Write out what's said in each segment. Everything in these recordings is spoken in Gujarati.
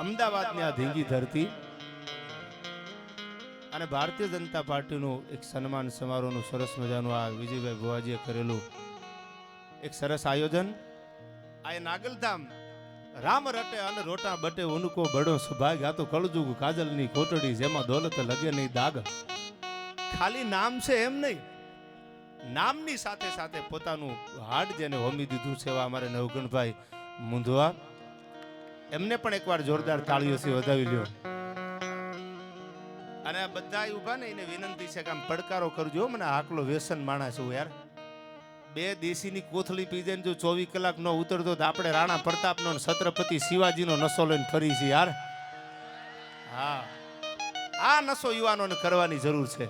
અમદાવાદની આ ધીંગી ધરતી અને ભારતીય જનતા પાર્ટીનું એક સન્માન સમારોહનું સરસ મજાનું આ વિજયભાઈ ભુવાજીએ કરેલું એક સરસ આયોજન. આ નાગલધામ રામ રટે અને રોટા બટે ઉનકો બડો સુભાગ. આ તો કળજુગ કાજલની કોટડી જેમાં દોલત લગે નહીં દાગ. ખાલી નામ છે એમ નહીં. નામની સાથે સાથે પોતાનું હાડ જેને હોમી દીધું છે અમારે નવગણભાઈ મુંધવા. એમને પણ એકવાર જોરદાર તાળીઓથી વધાવી લ્યો. અને બધા ઊભા ને એને વિનંતી છે કે આમ પડકારો કરજો. મને આકલો વ્યસન માણસ હું યાર. બે દેશીની કોથળી પી જો ચોવીસ કલાક નો ઉતરતો તો આપણે રાણા પ્રતાપનો છત્રપતિ શિવાજીનો નશો લઈને ફરી છે યાર. હા. આ નશો યુવાનોને કરવાની જરૂર છે.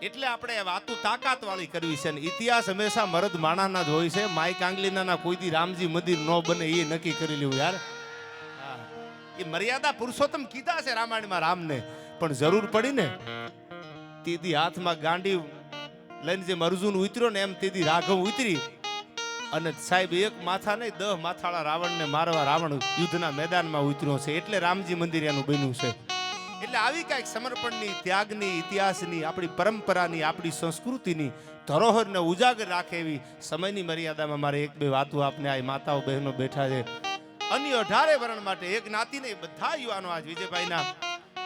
એટલે આપણે વાતું તાકાત વાળી કરવી છે અને ઇતિહાસ હંમેશા મરદ માણાના જ હોય છે. માઈ કાંગલીના કોઈ દી રામજી મંદિર ન બને એ નક્કી કરી લેવું યાર. એ મર્યાદા પુરુષોત્તમ કીધા છે રામાયણમાં રામને. પણ જરૂર પડી ને તેથી હાથમાં ગાંડી લઈને જેમ અર્જુન ઉતર્યો ને એમ તેથી રાઘવ ઉતરી અને સાહેબ એક માથા નહીં, દહ માથાળા રાવણને મારવા રાવણ યુદ્ધના મેદાનમાં ઉતર્યો છે. એટલે રામજી મંદિર એનું બન્યું છે. એટલે આવી કાંઈક સમર્પણની, ત્યાગની, ઇતિહાસની, આપણી પરંપરાની, આપણી સંસ્કૃતિની ધરોહરને ઉજાગર રાખે એવી સમયની મર્યાદામાં મારે એક બે વાતો આપને, આ માતાઓ બહેનો બેઠા છે. અન્ય અઢારે વરણ માટે એક જ્ઞાતિને બધા યુવાનો આજ વિજયભાઈના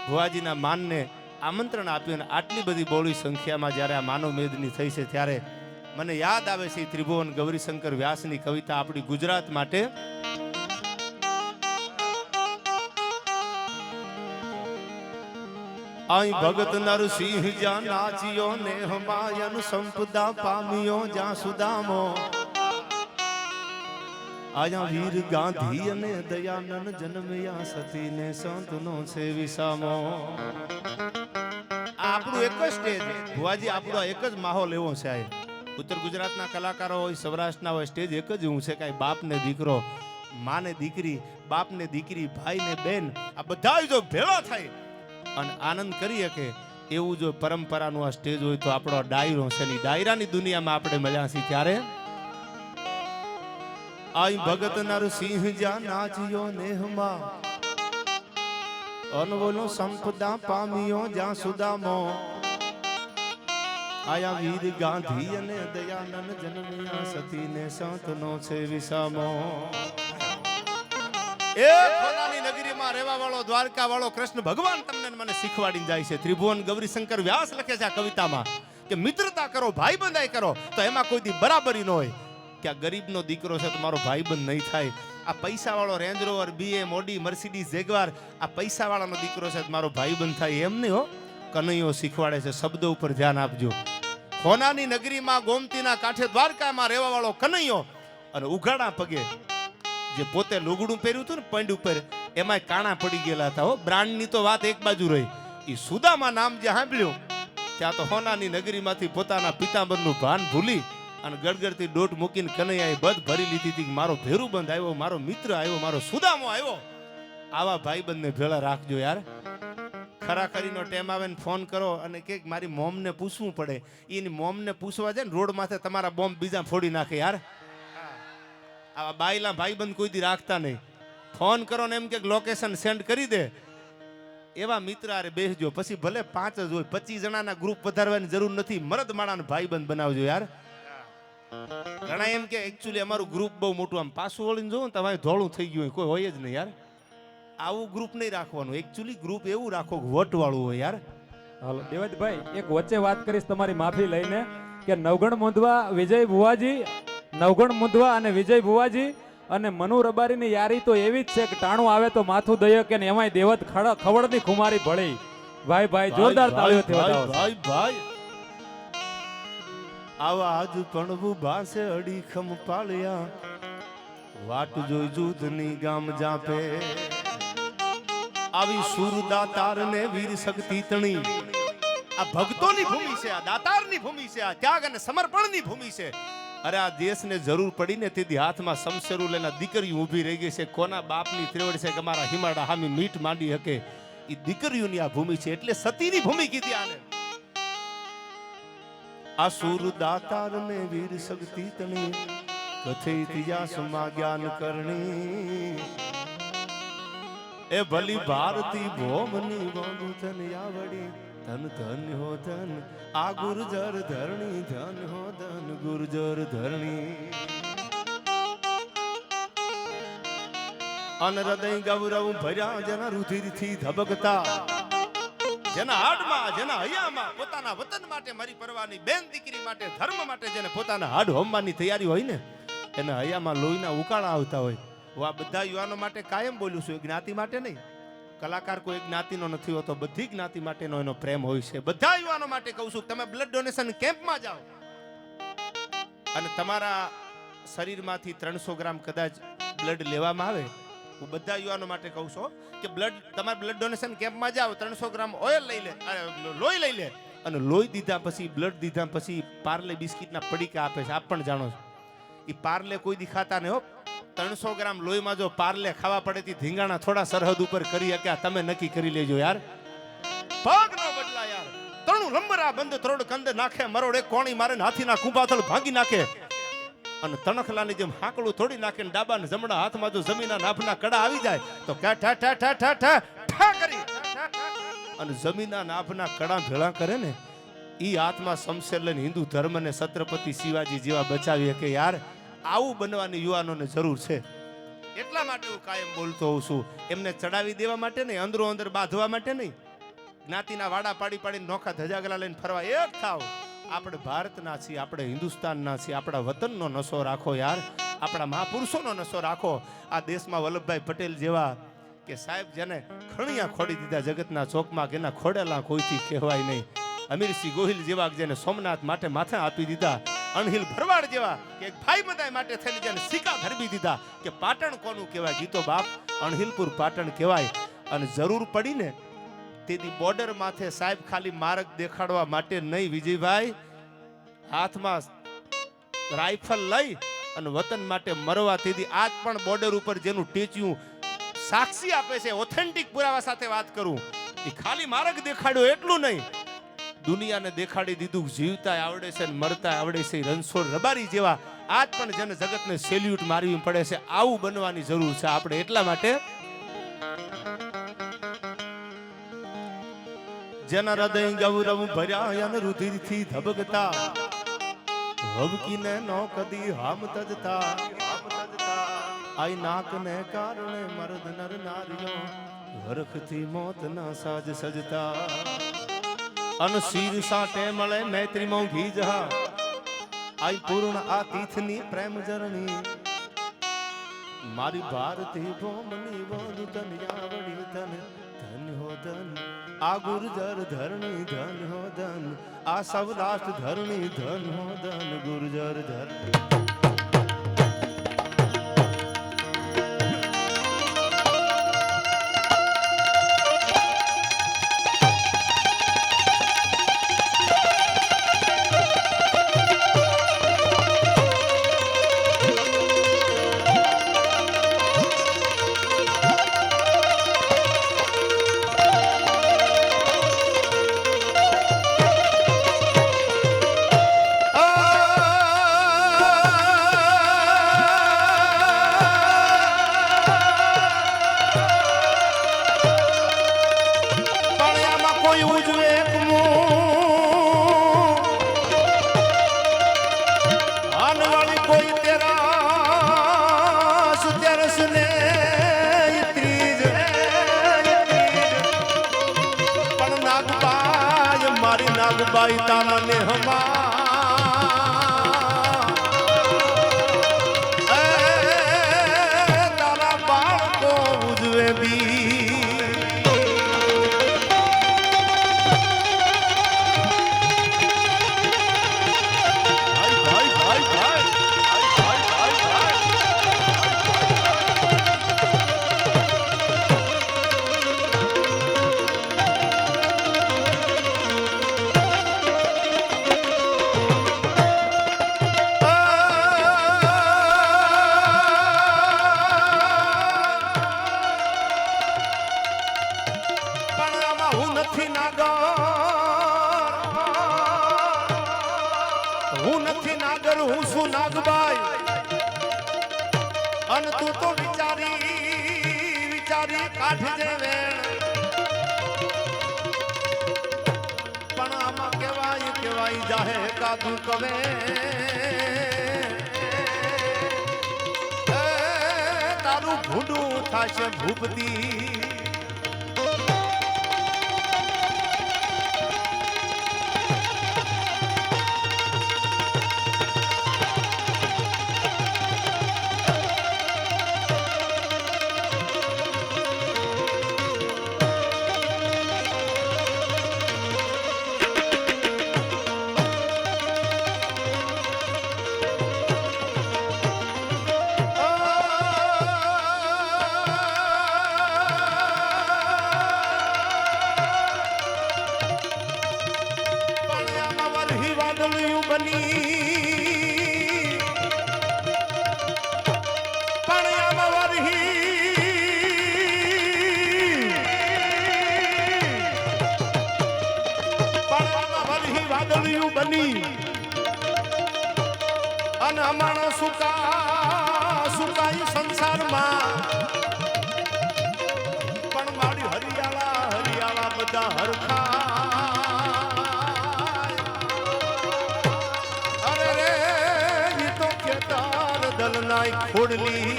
ભુવાજીના માનને આમંત્રણ આપ્યું અને આટલી બધી બોળી સંખ્યામાં જ્યારે આ માનવ મેદની થઈ છે ત્યારે મને યાદ આવે છે ત્રિભુવન ગૌરીશંકર વ્યાસની કવિતા આપણી ગુજરાત માટે. અહીં ભગત નરસિંહ જ્યાં નાચિયો ને હમાયન સંપદા પામ્યો જ્યાં સુદામો આયા વીર ગાંધી અને દયાનંદ જન્મ્યા સતી ને સંતનો છે વિસામો. આ આપણું એક જ સ્ટેજ ભુવાજી આપણો એક જ માહોલ એવો છે આ ઉત્તર ગુજરાતના કલાકારો હોય સૌરાષ્ટ્રના હોય સ્ટેજ એક જ હું છે કાંઈ બાપ ને દીકરો માને દીકરી બાપ ને દીકરી ભાઈ ને બેન આ બધા જો ભેળા થાય અને આનંદ કરી શકે એવું જો પરંપરાનું આ સ્ટેજ હોય તો આપણો ડાયરો છે ડાયરાની દુનિયામાં આપણે મળ્યા છીએ ત્યારે આઈ ભગત નરસિંહ જ્યાં નાચિયો નેહમાં. અનવોનો સંપદા પામ્યો જ્યાં સુદામો. આયા વીર ગાંધી અને દયાનંદ જનમિયા સતી ને સંતનો છે વિસામો. એ ખોદાની નગરીમાં રહેવા વાળો દ્વારકા વાળો કૃષ્ણ ભગવાન તમને મને શીખવાડીને જાય છે. ત્રિભુવન ગૌરીશંકર વ્યાસ લખે છે આ કવિતામાં કે મિત્રતા કરો ભાઈ બંધાઈ કરો, તો એમાં કોઈ દી બરાબરી ન હોય. કે આ ગરીબનો દીકરો છે તો મારો ભાઈબંધ નહીં થાય. આ પૈસાવાળો Range Rover Range Rover BM Audi Mercedes Jaguar આ પૈસાવાળાનો દીકરો છે તો મારો ભાઈબંધ થાય. એમ નહીં હો. કનૈયો શીખવાડે છે. શબ્દો ઉપર ધ્યાન આપજો. હોનાની નગરીમાં, ગોમતીના કાંઠે, દ્વારકામાં રહેવા વાળો કનૈયો અને ઉઘાડા પગે જે પોતે લુગડું પહેર્યું હતું ને પંડ ઉપર, એમાંય કાણા પડી ગયેલા હતા હો. બ્રાન્ડની તો વાત એક બાજુ રહી. એ સુદામા નામ જે સાંભળ્યું, ત્યાં તો હોનાની નગરીમાંથી પોતાના પિતાંબરનું ભાન ભૂલી અને ગડગડતી દોટ મૂકીને કનૈયાએ બધ ભરી લીધી હતી મારો ભેરુબંધ આવ્યો, મારો મિત્ર આવ્યો, મારો સુદામો આવ્યો. આવા ભાઈબંધને ભેળા રાખજો યાર. ખરાખરીનો ટેમ આવે ને ફોન કરો અને કે મારી મોમને પૂછવું પડે. એની મોમને પૂછવા જાય ને રોડ માથે તમારા બોમ્બ બીજા ફોડી નાખે યાર. આવા બાયલા ભાઈબંધ કોઈ દી રાખતા નહીં. ફોન કરો ને એમ કે લોકેશન સેન્ડ કરી દે. એવા મિત્ર આરે બેસજો. પછી ભલે પાંચ જ હોય, પચીસ જણાના ગ્રુપ વધારવાની જરૂર નથી. મરદ માળાના ભાઈબંધ બનાવજો યાર. ઘણા એમ કે એકચ્યુઅલી અમારું ગ્રુપ બહુ મોટું. આમ પાછું વળીને જોવું ને તમારે ધોળું થઈ ગયું હોય કોઈ હોય જ નહીં યાર. આવું ગ્રુપ નહીં રાખવાનું. એકચ્યુઅલી ગ્રુપ એવું રાખો વટવાળું હોય યાર. હાલો દેવતભાઈ એક વચ્ચે વાત કરીશ તમારી માફી લઈને કે નવગણ મુંદવા વિજય ભુવાજી નવગણ મુંદવા અને વિજય ભુવાજી અને મનુ રબારીની યારી તો એવી જ છે કે ટાણું આવે તો માથું દયક અને એમાંય દેવત ખડ ખવડની ખુમારી ભળી. ભાઈ ભાઈ જોરદાર તાળીઓથી વધાવો. ભાઈ ભાઈ. આવા આજ પણવું ભાસે અડીખમ પાળ્યા. વાટ જોઈ જૂથની ગામ જાપે. આવી સુરદા તારને વીર શક્તિ તણી. આ ભક્તોની ભૂમિ છે, આ દાતારની ભૂમિ છે, આ ત્યાગ અને સમર્પણની ભૂમિ છે. અરે આ દેશને જરૂર પડીને તેથી હાથમાં શમશેરું લઈને દીકરી ઊભી રહી ગઈ છે. કોના બાપની ત્રેવડ છે કે મારા હિમાડા હામી મીઠ માંડી શકે? એ દીકરીઓની આ ભૂમિ છે, એટલે સતીની ભૂમિ કીધી આને. અસુર દાતાર ને વીર શક્તિ તણી કથે ઇતિહાસમાં જ્ઞાન કરણી. એ ભલી ભારતી ભોમની વાંગુ તન આવડી धन ધન હો ધન, આ ગુર્જર ધરણી, ધન હો ધન, ગુર્જર ધરણી. અન હૃદય ગૌરવ ભર્યા જેના રુધિરથી ધબકતા જેના હાડમાં, જેના હૈયામાં, પોતાના વતન માટે મારી પરવાની બેન દીકરી માટે, ધર્મ માટે જેને પોતાના હાડ હોમવાની તૈયારી હોય ને, એના હૈયામાં લોહીના ઉકાળા આવતા હોય. હું આ બધા યુવાનો માટે કાયમ બોલું છું જ્ઞાતિ માટે નહીં. કલાકાર કોઈ જ્ઞાતિનો નથી હોતો, બધી જ્ઞાતિ માટેનો એનો પ્રેમ હોય છે. બધા યુવાનો માટે કહું છું, તમે બ્લડ ડોનેશન કેમ્પમાં જાઓ. અને તમારા શરીરમાંથી ત્રણસો ગ્રામ કદાચ બ્લડ લેવામાં આવે હું બધા યુવાનો માટે કહું છું કે બ્લડ તમારે બ્લડ ડોનેશન કેમ્પમાં જાઓ, ત્રણસો ગ્રામ ઓઇલ લઈ લે લોહી લઈ લે. અને લોહી દીધા પછી બ્લડ દીધા પછી પાર્લે બિસ્કિટના પડીકા આપે છે. આપ પણ જાણો છો. એ પાર્લે કોઈ દિખાતા નહીં હો. ત્રણસો ગ્રામ લોહીમાં જો પાર્લે ખાવા પડે તે, ધીંગાણા થોડા સરહદ ઉપર કરી શક્યા તમે નક્કી કરી લેજો યાર. પગ નો બદલા યાર. ત્રણું લંબરા બંધ, ત્રોડ કંદ નાખે, મરોડ એક કોણી મારે હાથીના કુંભાથળ ભાંગી નાખે. અને તણખલાની જેમ હાકડું થોડી નાખીને ડાબા ને જમણા હાથમાં જો જમીનના નાભના કડા આવી જાય, તો કે ઠા ઠા ઠા ઠા ઠા ઠા કરી. અને જમીનના નાભના કડા ભેળા કરે ને એ આત્મા શમશેર લઈને હિન્દુ ધર્મને છત્રપતિ શિવાજી જેવા બચાવીએ કે યાર, આવું બનવાની યુવાનોને જરૂર છે. એટલા માટે હું કાયમ બોલતો હોઉં છું. એમને ચડાવી દેવા માટે નહીં, અંદરો અંદર બાંધવા માટે નહીં. જ્ઞાતિના વાડા પાડી પાડીને નોખા ધજાગલા લઈને ફરવા. એક થાવ. આપણે ભારતના છીએ, આપણે હિન્દુસ્તાનના છીએ, આપણા વતનનો નશો રાખો યાર, આપણા મહાપુરુષોનો નશો રાખો. આ દેશમાં વલ્લભભાઈ પટેલ જેવા કે સાહેબ જેને ખણિયા ખોડી દીધા જગતના ચોકમાં કે એના ખોડેલા કોઈથી કહેવાય નહીં. અમીરસિંહ ગોહિલ જેવા જેને સોમનાથ માટે માથા આપી દીધા, અણહિલ ભરવાડ જેવા કે ભાઈ બધાય માટે થઈને જેને સિક્કા ધરબી દીધા, કે પાટણ કોનું કહેવાય? ગીતો બાપ અણહિલપુર પાટણ કહેવાય. અને જરૂર પડીને તેથી બોર્ડર માથે સાહેબ ખાલી માર્ગ દેખાડવા માટે નહીં, વિજયભાઈ. હાથમાં રાઇફલ લઈ અને વતન માટે મરવા. તેથી આજ પણ બોર્ડર ઉપર જેનું ટેચ્યું સાક્ષી આપે છે ઓથેન્ટિક પુરાવા સાથે વાત કરું. એ ખાલી માર્ગ દેખાડ્યો, એટલું નહીં. દુનિયાને દેખાડી દીધું જીવતા આવડે છે ને મરતા આવડે છે રણછોડ રબારી જેવા. આજ પણ જેને જગતને સેલ્યુટ મારવી પડે છે. આવું બનવાની જરૂર છે. આપણે એટલા માટે જેના હૃદય ગૌરવ ભર્યા અને રુધિરથી ધબકતા. હબકીને નો કદી હામ તજતા. આઈ નાકને કારણે મર્દ નર નારીઓ હરખથી મોત ના સાજ સજતા. અન શીર સાટે મળે મૈત્રી મોંઘી જહા આઈ પૂર્ણ આ તીર્થની પ્રેમ જરણી. મારી ભારતી ભોમની વનુ તન યાવડી તન ધન હો ધન. આ ગુર્જર ધરણી ધન હો ધન આ સૌરાષ્ટ્ર ધરણી ધન હો ધન ગુર્જર ધરણી મારી નાગબાઈ વાદળિયું બની. અને અમાણો સુકા સુકાઈ સંસારમાં. પણ મારી હરિયાળા હરિયાળા બધા હરખા અરે રે તો કેદાર દલનાઈ ખોડલી.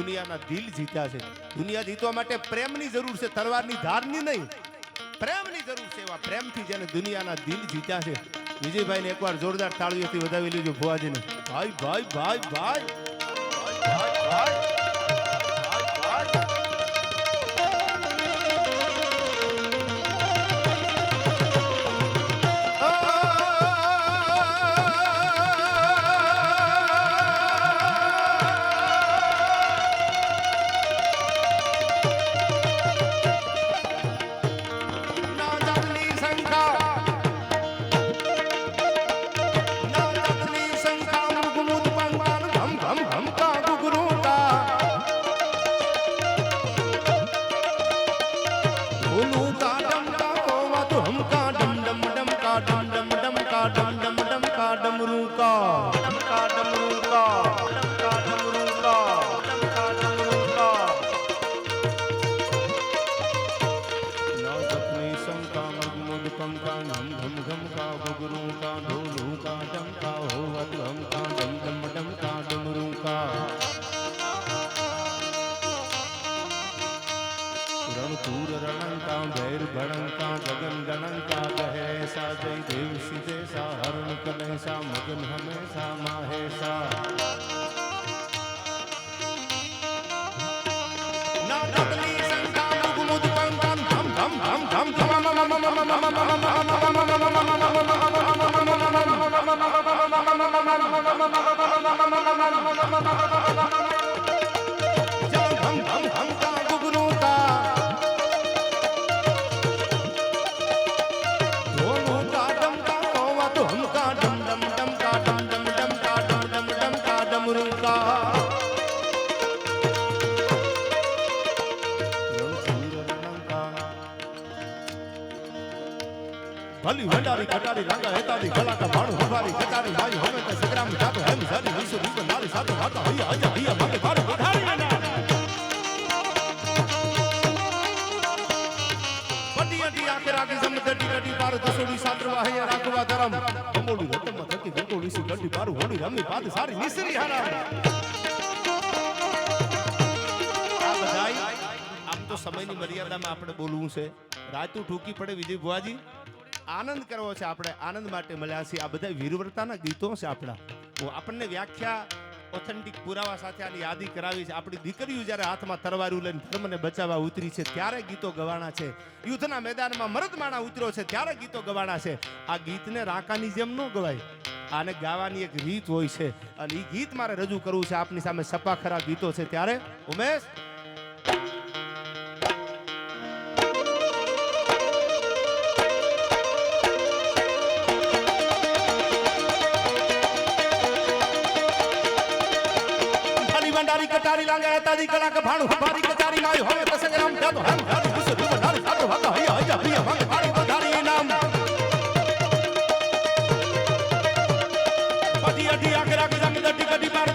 દુનિયાના દિલ જીત્યા છે. દુનિયા જીતવા માટે પ્રેમની જરૂર છે તલવારની ધારની નહીં. પ્રેમની જરૂર છે એવા પ્રેમથી જેને દુનિયાના દિલ જીત્યા છે. વિજયભાઈને એકવાર જોરદાર તાળીઓથી વધાવી લેજો ભુવાજીને. ભાઈ ભાઈ ભાઈ ભાઈ ભાઈ, ભાઈ, ભાઈ. લહેસા મુગન હમેશા માહેશા Thank you. હલી વંડારી કટારી રાંગા હેતારી કલાકા ભાણું હંભારી કટારી માઈ હવે તે સગ્રામ જાતો, હેમ સારી હંસુ દીપ નારી, સાતો, વાતા, હૈયા અજા હૈયા મને ભારે, વધારી સારી, નિસરી, હારા સમયની મર્યાદામાં આપણે બોલવું છે. રાતું ઠૂકી પડે વિજય ભુવાજી. આનંદ કરવો છે આપણે આનંદ માટે મળ્યા છીએ. આ બધા વીરવ્રતાના ગીતો છે આપણા. આપણને વ્યાખ્યા ઓથેન્ટિક પુરાવા સાથે આની યાદી કરાવી છે. આપણી દીકરીઓ જ્યારે હાથમાં તરવારું લઈને ધર્મને બચાવવા ઉતરી છે, ત્યારે ગીતો ગવાણા છે. યુદ્ધના મેદાનમાં મરદમાણા ઉતર્યો છે, ત્યારે ગીતો ગવાણા છે. આ ગીતને રાકાની જેમ ન ગવાય. આને ગાવાની એક રીત હોય છે. અને એ ગીત મારે રજૂ કરવું છે. આપની સામે સપાખરા ગીતો છે. ત્યારે ઉમેશ. તારી લાંગે તારી કલાક ભાણું ભારી કચારી નાય હોય, પ્રસંગ રામ ધમ હમ હમ ખુશ ધૂમ નાર સાતો વાતો હૈયા હૈયા, પ્રિય ભંગ ભારી વધારી નામ. પતિ અઢી આંખ રાખી જમી દઢી કઢી પાર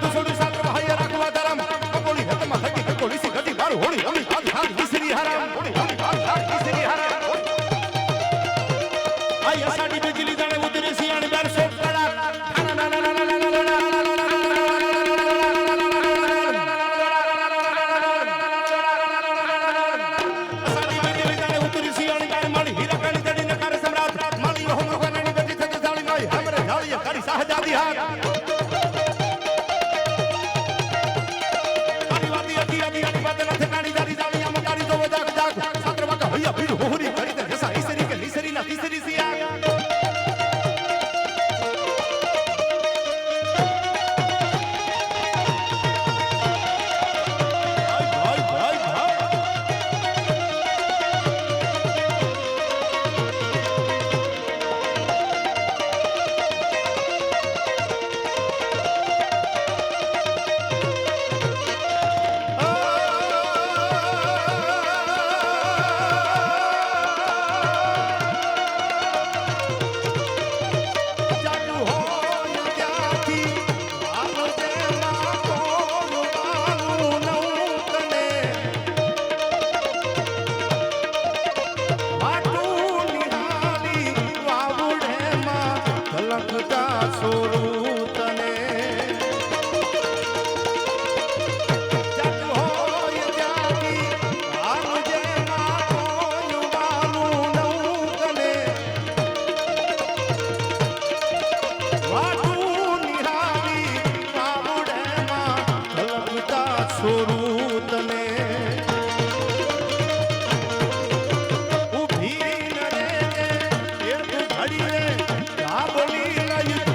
ઘડી આ બોલી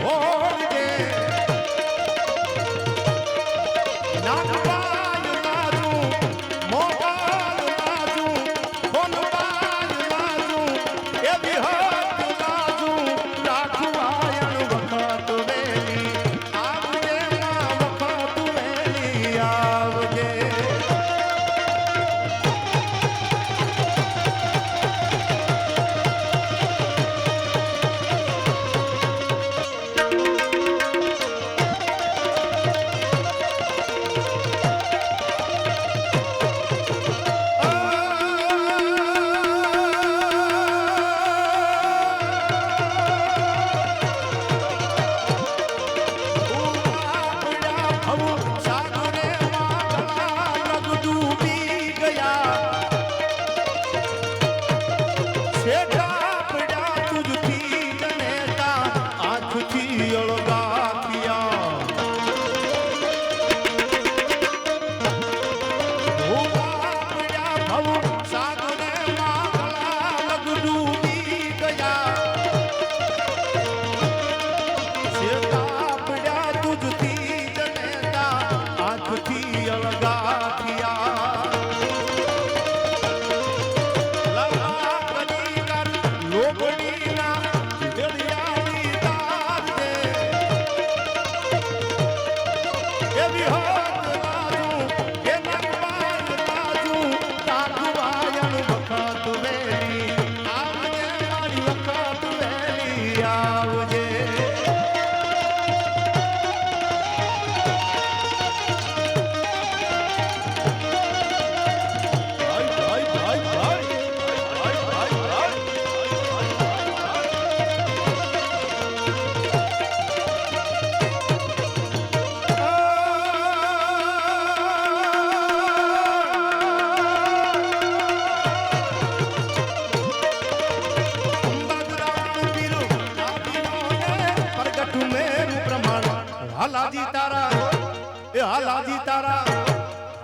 Every heart.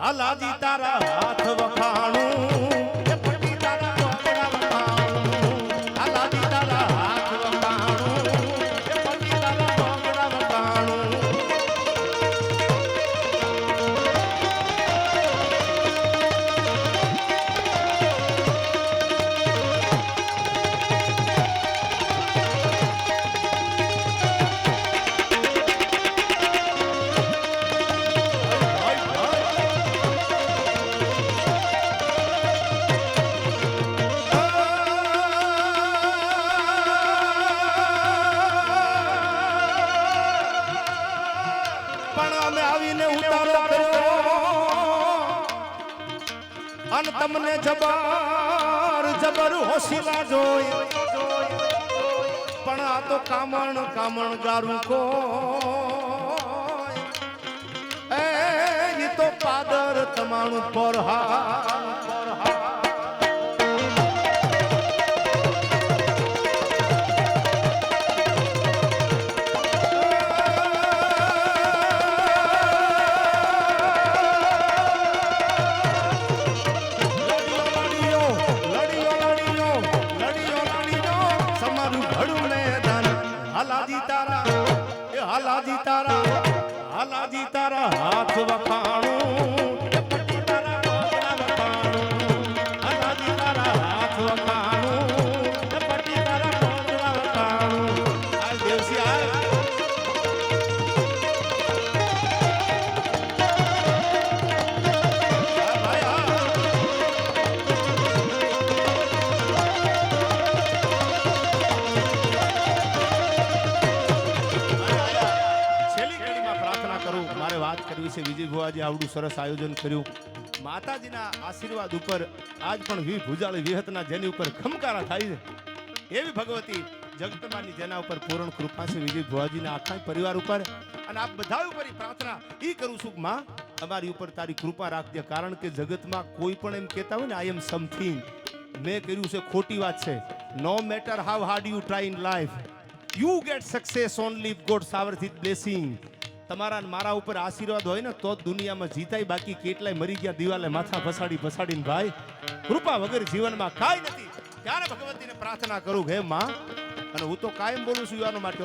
અલાજી તારા હાથ વખાણું. અને તમને જબર જબર હોશિલા જોઈ પણ આ તો કામણ કામણ ગારું કો એ તો પાદર તમારું પરહા લડીઓ વિજય ભુવાજી આવડું સરસ આયોજન કર્યું. માતાજીના આશીર્વાદ ઉપર આજ પણ વી ભુજાળી વિહતના જેની ઉપર ખમકારા થાય છે. એવી ભગવતી જગતમાની જેના ઉપર પૂર્ણ કૃપા છે વિજય ભુવાજીના આખા પરિવાર ઉપર. અને આપ બધા ઉપર પ્રાર્થના એ કરું છું માં, અમારી ઉપર તારી કૃપા રાખજે, કારણ કે જગતમાં કોઈ પણ એમ કહેતા હોય ને આઈ એમ સમથિંગ મેં કર્યું છે, ખોટી વાત છે. No matter how hard you try in life you get success only God shower with blessing તમારા મારા ઉપર આશીર્વાદ હોય ને, તો દુનિયામાં જીતાય. બાકી કેટલાય મરી ગયા દિવાલે માથા ફસાડી ફસાડીને ભાઈ, કૃપા વગર જીવનમાં કાંઈ નથી. ત્યારે ભગવતીને પ્રાર્થના કરું હે માં, અને હું તો કાયમ બોલું છું યુવાનો માટે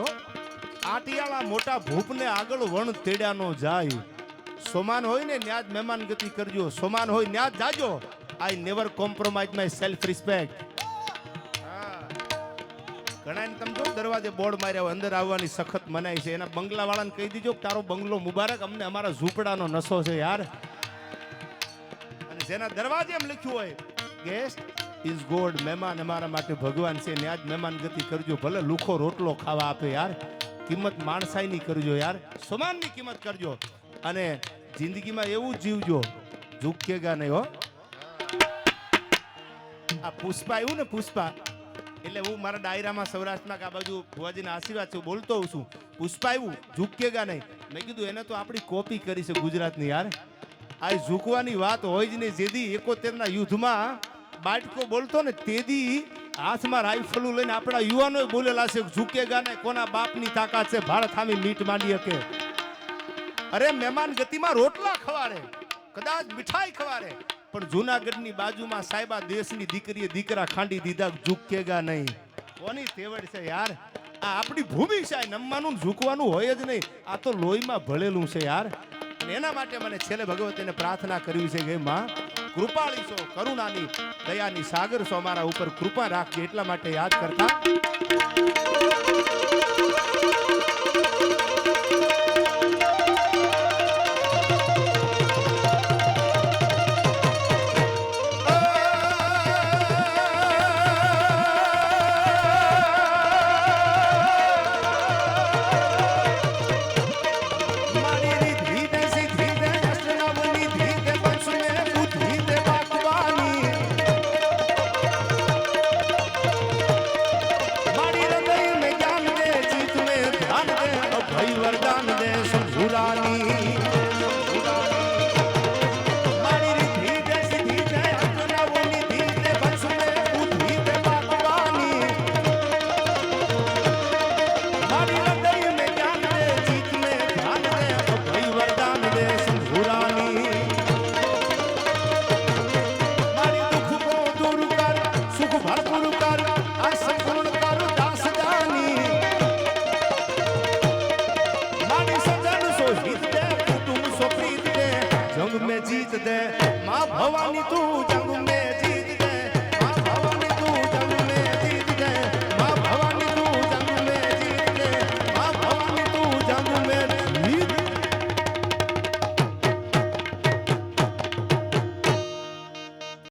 આટિયાળા મોટા ભૂપને આગળ વણ તેડ્યા નો જાય. સોમાન હોય ને ન્યાજ મહેમાન ગતિ કરજો, સોમાન હોય ન્યાજ જાજો. I never compromise my self respect ઘણા તમે જો દરવાજે બોર્ડ માર્યા હોય, અંદર આવવાની સખત મનાય છે. એના બંગલા વાળાને કહી દીજો તારો બંગલો મુબારક, અમને અમારા ઝૂંપડાનો નશો છે યાર. અને જેના દરવાજે એમ લખ્યું હોય ગેસ્ટ ઇઝ ગોડ મહેમાન અમારા માટે ભગવાન છે. ને આજ મહેમાન ગતિ કરજો, ભલે લુખો રોટલો ખાવા આપે યાર. કિંમત માણસાઈની કરજો યાર. સમાનની કિંમત કરજો. અને જિંદગીમાં એવું જીવજો, ઝૂકેગા નહીં હો. આ પુષ્પા, એવું ને પુષ્પા? એટલે હું મારા ડાયરામાં સૌરાષ્ટ્રમાં આ બાજુ ભુવાજીના આશીર્વાદ છે, બોલતો હોઉં છું. પુષ્પાયું ઝૂકેગા નહીં. મેં કીધું, એને તો આપણી કોપી કરી છે ગુજરાતની યાર. આ ઝૂકવાની વાત હોય જ નહીં. જેદી એકોતેરના યુદ્ધમાં બાટકો બોલતો ને તેદી હાથમાં રાઇફલું લઈને આપણા યુવાનોએ બોલેલા છે ઝૂકેગા ને કોના બાપની તાકાત છે? ભારત સામે મીટ માંડી શકે અરે, મહેમાન ગતિમાં રોટલા ખવાડે, કદાચ મીઠાઈ ખવાડે. પણ જુનાગઢની બાજુમાં સાહેબા દેશની દીકરીએ દીકરા ખાંડી દીધા ઝૂકેગા નહીં. કોની તેવડ છે યાર? આ આપણી ભૂમિ છે નમવાનું ઝૂકવાનું હોય જ નહીં. આ તો લોહીમાં ભળેલું છે યાર. એના માટે મને છેલ્લે ભગવતીને પ્રાર્થના કરવી છે કે માં, કૃપાળી છો, કરુણાની, દયાની સાગર છો અમારા ઉપર. કૃપા રાખજે એટલા માટે યાદ કરતા.